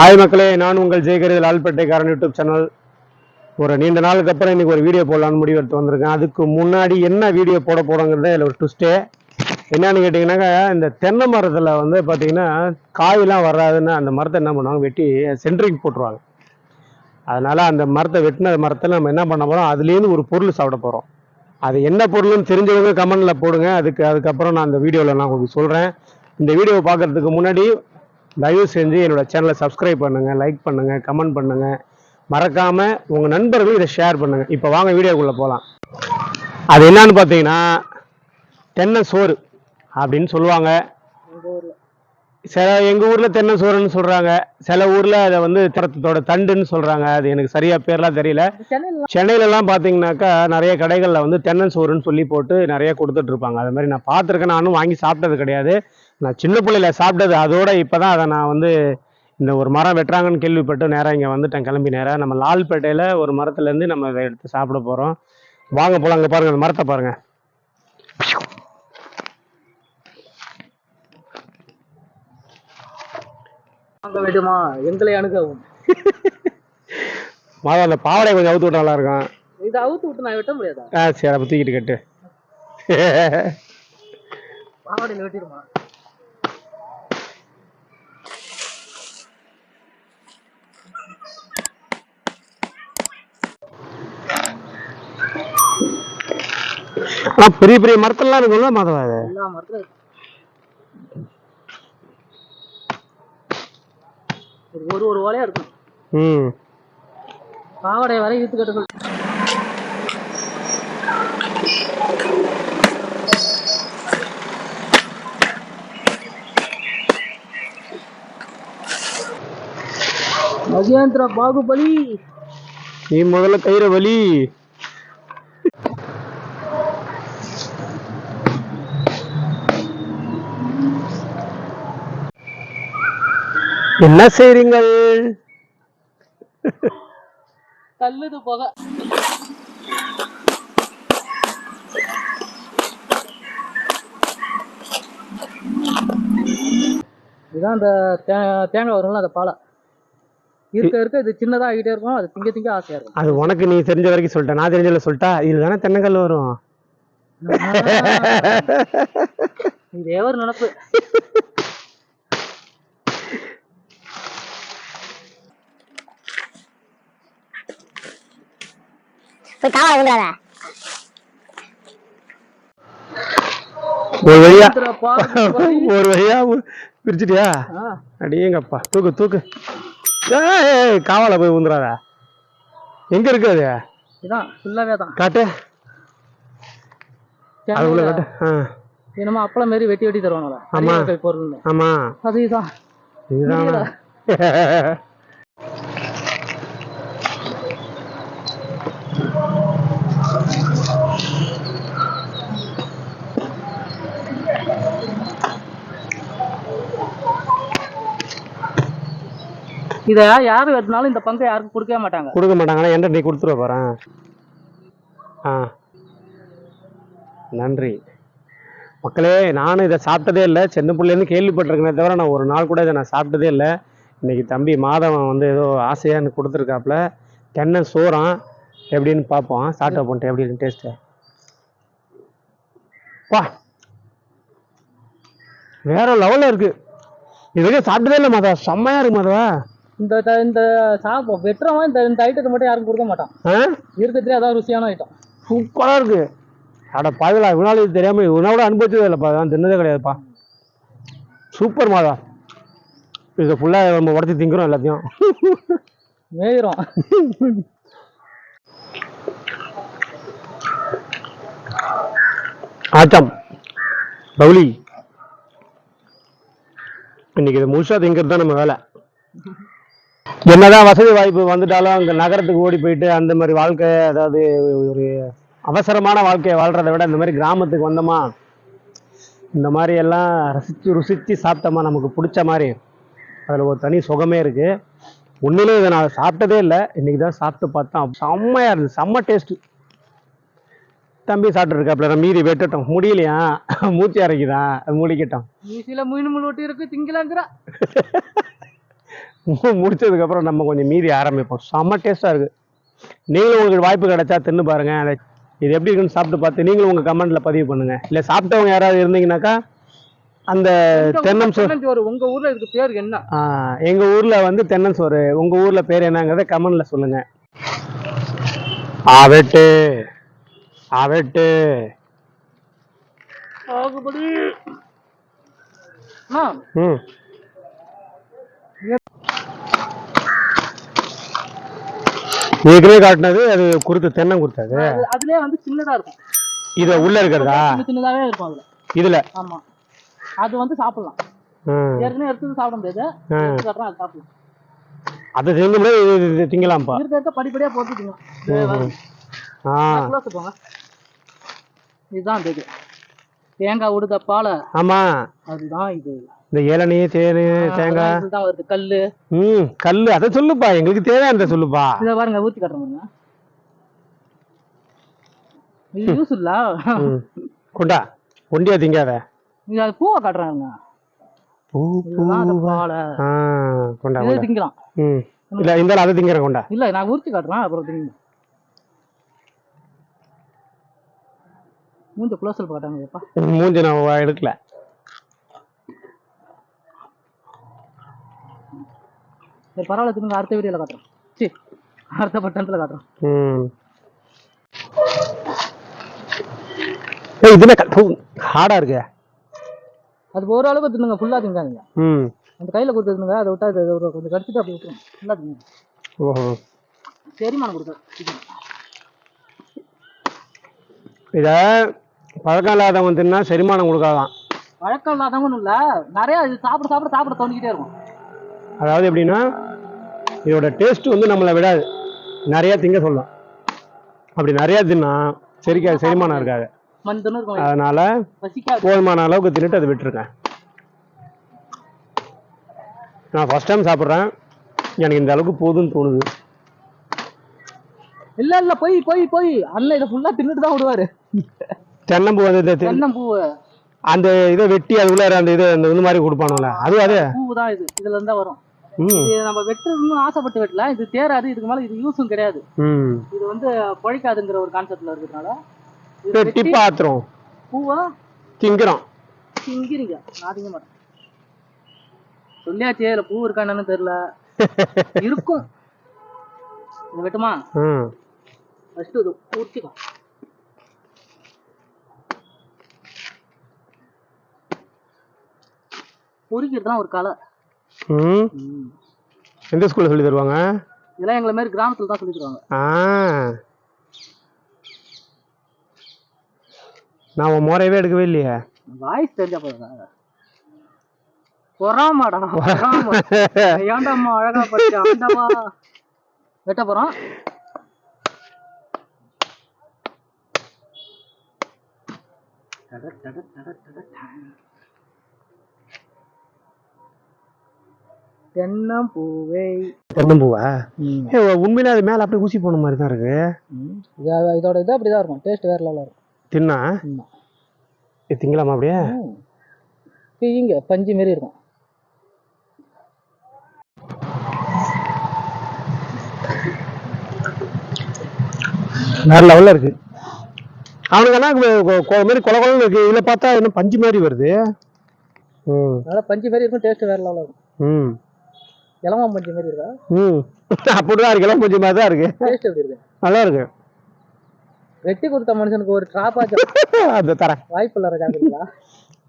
Hi மக்களே. நான் உங்கள் ஜெயகரி லால்பேட்டைக்காரன் யூடியூப் சேனல். ஒரு நீண்ட நாளுக்கு அப்புறம் இன்றைக்கி ஒரு வீடியோ போடலான்னு முடிவு எடுத்து வந்திருக்கேன். அதுக்கு முன்னாடி என்ன வீடியோ போட போகிறோங்கிறது இதில் ஒரு ட்விஸ்ட்டே என்னன்னு கேட்டிங்கன்னாக்கா இந்த தென்னை மரத்தில் வந்து பார்த்தீங்கன்னா காயெலாம் வராதுன்னு அந்த மரத்தை என்ன பண்ணுவாங்க வெட்டி சென்ட்ரிங் போட்டுருவாங்க. அதனால் அந்த மரத்தை வெட்டின மரத்தில் நம்ம என்ன பண்ண போகிறோம் அதுலேருந்து ஒரு பொருள் சாப்பிட போகிறோம் அது என்ன பொருள்னு தெரிஞ்சவங்க கமெண்டில் போடுங்க. அதுக்கு அதுக்கப்புறம் நான் அந்த வீடியோவில் நான் உங்களுக்கு சொல்கிறேன் இந்த வீடியோவை பார்க்கறதுக்கு முன்னாடி தயவு செஞ்சு என்னோட சேனலை சப்ஸ்கிரைப் பண்ணுங்க லைக் பண்ணுங்க கமெண்ட் பண்ணுங்க. மறக்காம உங்க நண்பர்களும் இதை ஷேர் பண்ணுங்க. இப்போ வாங்க வீடியோக்குள்ளே போகலாம் அது என்னன்னு பார்த்தீங்கன்னா தென்னை சோறு அப்படின்னு சொல்லுவாங்க. சில எங்க ஊர்ல தென்னை சோறுன்னு சொல்றாங்க. சில ஊர்ல அதை வந்து திறத்தத்தோட தண்டுன்னு சொல்றாங்க. அது எனக்கு சரியா பேர்லாம் தெரியல. சென்னையிலலாம் பார்த்தீங்கன்னாக்கா நிறைய கடைகளில் வந்து தென்னஞ்சோறுன்னு சொல்லி போட்டு நிறைய கொடுத்துட்ருப்பாங்க அது மாதிரி நான் பார்த்துருக்கேன். நானும் வாங்கி சாப்பிட்டது கிடையாது. நான் சின்ன பிள்ளையில சாப்பிட்டது அதோட இப்பதான் அதை நான் வந்து இந்த ஒரு மரம் வெட்டுறாங்கன்னு கேள்விப்பட்டு நேரா இங்க வந்துட்டேன் கிளம்பி நேரா. நம்ம லால்பேட்டையில ஒரு மரத்துல இருந்து நம்ம இதை எடுத்து சாப்பிட போறோம். வாங்க போலாம். அங்க பாருங்க அந்த மரத்தை பாருங்க. வாங்க வேண்டுமா? எங்களை அணுகவும். மாதம் அந்த பாவாடை கொஞ்சம் அவுத்து விட்டா நல்லா இருக்கும் இதை அவுத்து விட்டு நான் வெட்ட முடியாதா? ஆ சரி அப்போ தூக்கிட்டு கட்டு. பாவாடையில் வெட்டிடுமா? ஆனா பெரிய பெரிய மரத்தெல்லாம் இருக்கும்ல மாதவா அது ஒரு ஒரு ஓலையா இருக்கும். ம். பாவாடை வரை இழுத்து கட்ட சொல்லு மகேந்திர பாகுபலி. நீ முதல்ல கயிற வலி. என்ன செய்றீங்கள்? தள்ளுது போக. இதுதான் இந்த தே- தேங்காய் வரும்ல அந்த பாலை. இருக்க இருக்க இது சின்னதா ஆகிட்டே இருக்கும் அது திங்க திங்க ஆசையா இருக்கும். அது உனக்கு நீ தெரிஞ்ச வரைக்கும் சொல்லிட்ட நான் தெரிஞ்சல சொல்லிட்டா இதுல தானே தென்னங்கல் வரும் இதே ஒரு நினப்பு? போய் காவா விழுறாத ஒரு வழியா. ஒரு வழியா பிரிச்சிட்டியா? அடியேங்கப்பா தூக்கு தூக்கு. ஏய், காவால போய் ஊந்துறாத எங்க இருக்கு அது? இதான் ஃபுல்லாவே தான். காட்டு. அதுக்குள்ள சென்னையில காட்டு. ஆ. என்னமோ அப்பளம் மாரி வெட்டி வெட்டி தருவாங்களா ஆமா. பொருள்னு ஆமா. அது இதான் இதுதான் இதை யார் வெட்டினாலும் இந்த பங்கை யாருக்கும் கொடுக்கவே மாட்டாங்க. கொடுக்க மாட்டாங்கன்னா என்கிட்ட நீ கொடுத்துருவ போகிறேன் ஆ. நன்றி. மக்களே நானும் இதை சாப்பிட்டதே இல்லை. சின்ன பிள்ளைன்னு கேள்விப்பட்டிருக்கேனே தவிர நான் ஒரு நாள் கூட இதை நான் சாப்பிட்டதே இல்லை. இன்றைக்கி தம்பி மாதவன் வந்து ஏதோ ஆசையாக கொடுத்துருக்காப்புல. தென்னை சோறான். எப்படின்னு பார்ப்போம். சாப்பிட்ட பண்ணிட்டு எப்படின்னு டேஸ்ட்டு வா. வேற லெவலில் இருக்குது இது வரைக்கும் சாப்பிட்டதே இல்லை மாதவா? செம்மையாக இருக்கு மாதவா? இந்த இந்த சாப்பிடும் வெட்டுறவன் இந்த இந்த ஐட்டத்தை மட்டும் யாருக்கும் கொடுக்க மாட்டான். இருக்கிறதுலே அதான் ருசியான ஐட்டம் சூப்பரா இருக்கு. அட பாவிலா இவனால இது தெரியாம இவனோட அனுபவிச்சதே இல்லைப்பா நான் தின்னதே கிடையாதுப்பா. சூப்பர் மாதா. இதை ஃபுல்லா நம்ம உடச்சி திங்கிறோம் எல்லாத்தையும். மேயிரும் ஆச்சம். பவுலி. இன்னைக்கு இதை முழுசா திங்கிறது தான் நம்ம வேலை. என்னதான் வசதி வாய்ப்பு வந்துட்டாலும் அங்க நகரத்துக்கு ஓடி போயிட்டு அந்த மாதிரி வாழ்க்கை அதாவது ஒரு அவசரமான வாழ்க்கையை வாழ்றதை விட இந்த மாதிரி கிராமத்துக்கு வந்தோமா இந்த மாதிரி எல்லாம் ரசிச்சு ருசிச்சு சாப்பிட்டோமா நமக்கு பிடிச்ச மாதிரி. அதில் ஒரு தனி சுகமே இருக்கு. உண்மையிலே இதை நான் சாப்பிட்டதே இல்லை. இன்னைக்கு தான் சாப்பிட்டு பார்த்தேன். செம்மையா இருந்துச்சு. செம்ம டேஸ்ட் தம்பி சாப்பிட்டுருக்காப்ல நான் மீதி வெட்டட்டும். முடியலையா? மூச்சு அரைக்குதான் அது முடிக்கட்டும். ஈஸியில மீன் முள் ஒட்டி இருக்கு. திங்கலாங்கிறா. முடிச்சதுக்கப்புறம் நம்ம கொஞ்சம் மீதி ஆரம்பிப்போம். செம்ம டேஸ்ட்டாக இருக்குது நீங்களும் உங்களுக்கு வாய்ப்பு கிடைச்சா தின்னு பாருங்க. அதை இது எப்படி இருக்குன்னு சாப்பிட்டு பார்த்து நீங்களும் உங்கள் கமெண்ட்டில் பதிவு பண்ணுங்க. இல்லை சாப்பிட்டவங்க யாராவது இருந்தீங்கன்னாக்கா அந்த தென்னஞ்சோறு உங்க ஊர்ல இதுக்கு பேர் என்ன? எங்கள் ஊரில் வந்து தென்னஞ்சோறு உங்கள் ஊரில் பேர் என்னங்கிறத கமெண்டில் சொல்லுங்கள் ஆவெட்டு ஆவெட்டு. சாகுபடி அண்ணா, ம் ஏற்கனவே காட்டினது அது குருத்து தென்னம் குருத்தது அது- அதுலயே வந்து சின்னதா இருக்கும். இது உள்ள இருக்கிறதா? சின்ன சின்னதாவே இருக்கும் அதுல. இதுல? ஆமா. அது வந்து சாப்பிடலாம். ஏற்கனவே எடுத்து சாப்பிட முடியாது. அது சாப்பிடலாம். அதை செஞ்சோம்னா இது திங்கலாம்ப்பா. இருக்க இருக்க படிப்படியா போட்டுக்கோங்க ம். ஆ. இதுதான் தேங்காய் உடுத பாலை. ஆமா. அதுதான் இது. இந்த இளநீ தேனு தேங்காய். இதுதான் வருது. கல்லு. ம் கல்லு. அதை சொல்லுப்பா. எங்களுக்கு தேவையானதை சொல்லுப்பா. இதை பாருங்க ஊத்தி காட்டுறேன் பாருங்க. இது யூஸ் இல்ல கொண்டா. ஒண்டியா திங்காத. நீங்க அது பூவை காட்டுறாங்க பூ பாலை. ஆ கொண்டா இதை திங்கலாம். ம். இல்ல இந்த அதை திங்கிறேன் கொண்டா. இல்ல நான் உரிச்சு காட்டுறேன் அப்புறம் திங்க மூஞ்ச குளோசல் காட்டாங்கப்பா மூஞ்சி நான் எடுக்கல. சரி பரவாயில்ல திரும்ப அடுத்த வீடியோல காட்டுறேன் சி அடுத்த பட்டணத்துல காட்டுறேன் ம். ஏய் இதுல ஹார்டா இருக்கு. அது ஓரளவுக்கு தின்னுங்க ஃபுல்லா திங்காதீங்க அந்த கையில கொடுத்து தின்னுங்க அதை விட்டா ஒரு கொஞ்சம் கடிச்சிட்டு அப்படி விட்டுருங்க ஃபுல்லா தின்னுங்க. ஓஹோ. செரிமானம் கொடுக்க இத. பழக்கம் இல்லாதவங்க தின்னா செரிமானம் கொடுக்காதான். வழக்கம் இல்லாதவங்க இல்ல நிறைய இது சாப்பிட சாப்பிட சாப்பிட தோணிக்கிட்டே இருக்கும். அதாவது எப்படின்னா இதோட டேஸ்ட் வந்து நம்மளை விடாது. நிறைய திங்க சொல்லும் அப்படி நிறைய தின்னா செரிக்காது செரிமானம் இருக்காது. அதனால போதுமான அளவுக்கு தின்னுட்டு அதை விட்டுருங்க. நான் ஃபர்ஸ்ட் டைம் சாப்பிட்றேன். எனக்கு இந்த அளவுக்கு போதும்னு தோணுது. இல்ல இல்ல போய் போய் போய். அண்ணன் இதை ஃபுல்லா தின்னுட்டு தான் விடுவாரு தென்னம்பூ வந்து தென்னம்பூ. அந்த இதை வெட்டி அது உள்ளார அந்த இது அந்த இது மாதிரி கொடுப்பானுல அது அது. பூ தான் இது. இதுல இருந்தா வரும். இது நம்ம வெட்டணும்னு ஆசைப்பட்டு வெட்டலாம் இது தேராது இதுக்கு மேல இது யூஸும் கிடையாது. இது வந்து பழிக்காதுங்கிற ஒரு கான்செப்ட்ல இருக்கிறதுனால வெட்டி பாத்திரம் பூவா திங்கிறோம். திங்கிறீங்க நான் திங்க மாட்டேன் சொல்லியாச்சே இதுல பூ இருக்கா என்னன்னு தெரியல. இருக்கும். இது வெட்டுமா? ஃபர்ஸ்ட் இது உரிச்சிக்கும் உரிக்கிறது தான் ஒரு கலை. ம். எந்த ஸ்கூலில் சொல்லி தருவாங்க? இதெல்லாம் எங்களை மாதிரி கிராமத்துல தான் சொல்லி தருவாங்க. ஆ. நான் உன் முறையவே எடுக்கவே இல்லையே. வாய்ஸ் தெரிஞ்சா போதுங்க பொறாமாடா பொறாம. ஏன்டாம்மா அழகா படிச்ச? வெட்ட போறோம். டட, டட, டட, டட, தென்னம்பூவை. தென்னம்பூவா? ஏ உண்மையிலே அது மேலே அப்படியே ஊசி போன மாதிரி தான் இருக்கு இது- இதோட இது அப்படிதான் இருக்கும். டேஸ்ட் வேற லெவலில் இருக்கும். தின்னா? திங்கலாமா அப்படியே? இங்க பஞ்சு மாரி இருக்கும். வேற லெவலில் இருக்கு. அவனுக்கு மாதிரி கொல கொலன்னு இருக்கு. இதில் பார்த்தா இன்னும் பஞ்சு மாதிரி வருது. ம். பஞ்சு மாரி இருக்கும் டேஸ்ட் வேற லெவலில் இருக்கும். ம். இளமா பஞ்சு மாரி இருக்கா? ம். அப்படிதான் இருக்கு. எல்லாம் கொஞ்சம் மாதிரி தான் இருக்கு. டேஸ்ட் எப்படி இருக்கு? நல்லா இருக்கு. வெட்டி கொடுத்த மனுஷனுக்கு ஒரு ட்ராப்பாச்சு அந்த தரேன். வாய்ப்பு இல்லை ராஜாங்களா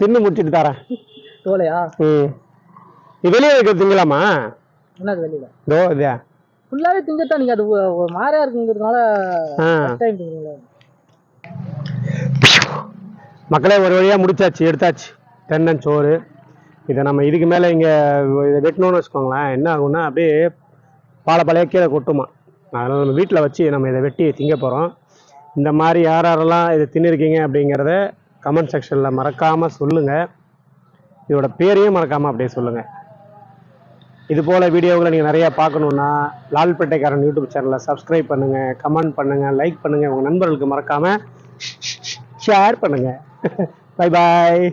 தின்னு முடிச்சிட்டு தரேன். தோலையா? ம். இது வெளியே வைக்க திங்கலாமா? என்னது வெளியில? இதோ இதே ஃபுல்லாவே திங்கத்தான் நீங்க அது மாதிரியா இருக்குங்கிறதுனால டைம் திங்குங்களா மக்களே ஒரு வழியாக முடிச்சாச்சு எடுத்தாச்சு. தென்னஞ்சோறு இதை நம்ம இதுக்கு மேலே இங்கே இதை வெட்டணும்னு வச்சுக்கோங்களேன் என்ன ஆகும்னா அப்படியே பாலை பழைய கீழே கொட்டுமா. அதனால் நம்ம வீட்டில் வச்சு நம்ம இதை வெட்டி திங்க போகிறோம் இந்த மாதிரி யார் யாரெல்லாம் இதை தின்னிருக்கீங்க அப்படிங்கிறத கமெண்ட் செக்ஷனில் மறக்காமல் சொல்லுங்கள் இதோட பேரையும் மறக்காமல் அப்படியே சொல்லுங்கள் இது போல் வீடியோவில் நீங்கள் நிறையா பார்க்கணுன்னா லால்பேட்டைக்காரன் யூடியூப் சேனலை சப்ஸ்கிரைப் பண்ணுங்கள் கமெண்ட் பண்ணுங்கள் லைக் பண்ணுங்கள் உங்கள் நண்பர்களுக்கு மறக்காமல் ஷேர் பண்ணுங்கள் பை பாய்